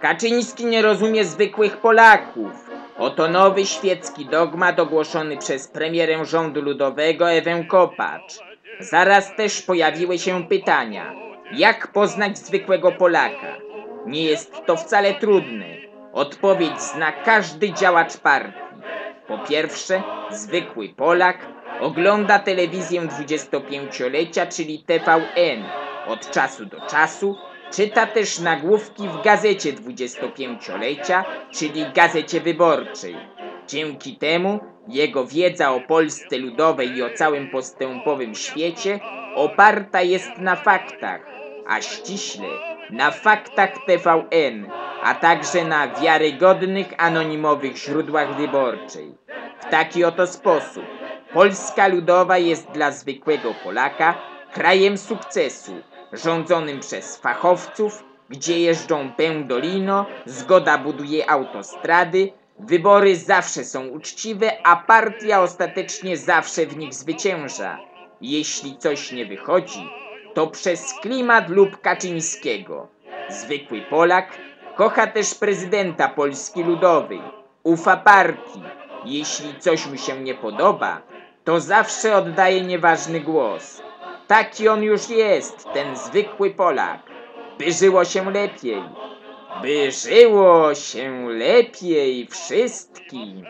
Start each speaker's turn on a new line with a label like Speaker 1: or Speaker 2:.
Speaker 1: Kaczyński nie rozumie zwykłych Polaków. Oto nowy świecki dogmat ogłoszony przez premierę rządu ludowego Ewę Kopacz. Zaraz też pojawiły się pytania. Jak poznać zwykłego Polaka? Nie jest to wcale trudne. Odpowiedź zna każdy działacz partii. Po pierwsze, zwykły Polak ogląda telewizję 25-lecia, czyli TVN. Od czasu do czasu czyta też nagłówki w gazecie 25-lecia, czyli Gazecie Wyborczej. Dzięki temu jego wiedza o Polsce Ludowej i o całym postępowym świecie oparta jest na faktach, a ściśle na faktach TVN, a także na wiarygodnych anonimowych źródłach wyborczej. W taki oto sposób Polska Ludowa jest dla zwykłego Polaka krajem sukcesu, rządzonym przez fachowców, gdzie jeżdżą pendolino, zgoda buduje autostrady, wybory zawsze są uczciwe, a partia ostatecznie zawsze w nich zwycięża. Jeśli coś nie wychodzi, to przez klimat lub Kaczyńskiego. Zwykły Polak kocha też prezydenta Polski Ludowej, ufa partii. Jeśli coś mu się nie podoba, to zawsze oddaje nieważny głos. Taki on już jest, ten zwykły Polak. By żyło się lepiej. By żyło się lepiej wszystkim.